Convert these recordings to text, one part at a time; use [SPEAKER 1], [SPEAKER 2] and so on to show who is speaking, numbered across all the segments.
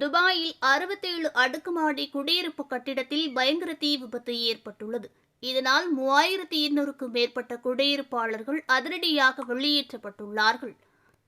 [SPEAKER 1] துபாயில் அறுபத்தேழு அடுக்குமாடி குடியிருப்பு கட்டிடத்தில் பயங்கர தீ விபத்து ஏற்பட்டுள்ளது. இதனால் மூவாயிரத்தி எண்ணூறுக்கும் மேற்பட்ட குடியிருப்பாளர்கள் அதிரடியாக வெளியேற்றப்பட்டுள்ளார்கள்.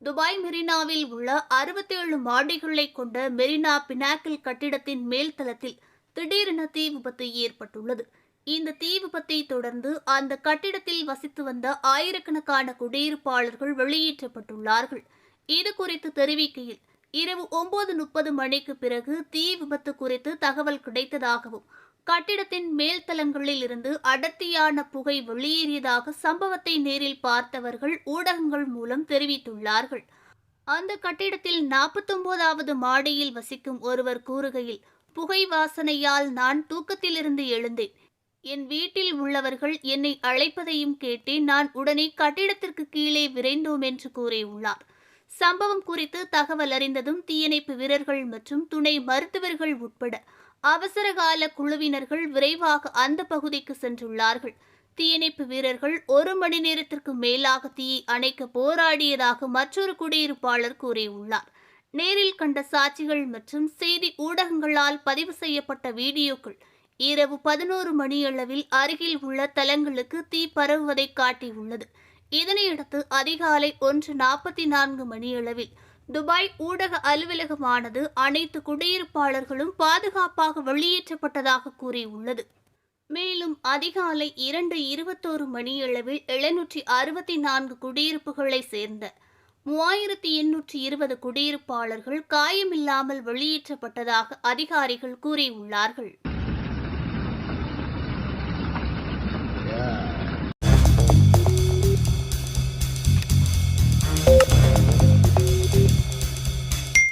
[SPEAKER 1] துபாய் மெரினாவில் உள்ள அறுபத்தேழு மாடிகளை கொண்ட மெரினா பினாக்கில் கட்டிடத்தின் மேல்தளத்தில் திடீரென தீ விபத்து ஏற்பட்டுள்ளது. இந்த தீ விபத்தை தொடர்ந்து அந்த கட்டிடத்தில் வசித்து வந்த ஆயிரக்கணக்கான குடியிருப்பாளர்கள் வெளியேற்றப்பட்டுள்ளார்கள். இது குறித்து தெரிவிக்கையில் இரவு ஒன்பது முப்பது மணிக்கு பிறகு தீ விபத்து குறித்து தகவல் கிடைத்ததாகவும் கட்டிடத்தின் மேல்தலங்களில் இருந்து அடர்த்தியான புகை வெளியேறியதாக சம்பவத்தை நேரில் பார்த்தவர்கள் ஊடகங்கள் மூலம் தெரிவித்துள்ளார்கள். அந்த கட்டிடத்தில் நாற்பத்தொன்பதாவது மாடியில் வசிக்கும் ஒருவர் கூறுகையில் புகை வாசனையால் நான் தூக்கத்திலிருந்து எழுந்தேன். என் வீட்டில் உள்ளவர்கள் என்னை அழைப்பதையும் கேட்டு நான் உடனே கட்டிடத்திற்கு கீழே விரைந்தோம் என்று கூறியுள்ளார். சம்பவம் குறித்து தகவல் அறிந்ததும் தீயணைப்பு வீரர்கள் மற்றும் துணை மருத்துவர்கள் உட்பட அவசரகால குழுவினர்கள் விரைவாக அந்த பகுதிக்கு சென்றுள்ளார்கள். தீயணைப்பு வீரர்கள் ஒரு மணி நேரத்திற்கு மேலாக தீயை அணைக்க போராடியதாக மற்றொரு குடியிருப்பாளர் கூறியுள்ளார். நேரில் கண்ட சாட்சிகள் மற்றும் செய்தி ஊடகங்களால் பதிவு செய்யப்பட்ட வீடியோக்கள் இரவு பதினோரு மணியளவில் அருகில் உள்ள தலங்களுக்கு தீ பரவுவதை காட்டியுள்ளது. இதனையடுத்து அதிகாலை ஒன்று நாற்பத்தி நான்கு மணியளவில் துபாய் ஊடக அலுவலகமானது அனைத்து குடியிருப்பாளர்களும் பாதுகாப்பாக வெளியேற்றப்பட்டதாக கூறியுள்ளது. மேலும் அதிகாலை இரண்டு இருபத்தோரு மணியளவில் எழுநூற்றி அறுபத்தி நான்கு குடியிருப்புகளை சேர்ந்த மூவாயிரத்தி எண்ணூற்றி இருபது குடியிருப்பாளர்கள் காயமில்லாமல் வெளியேற்றப்பட்டதாக அதிகாரிகள் கூறியுள்ளார்கள்.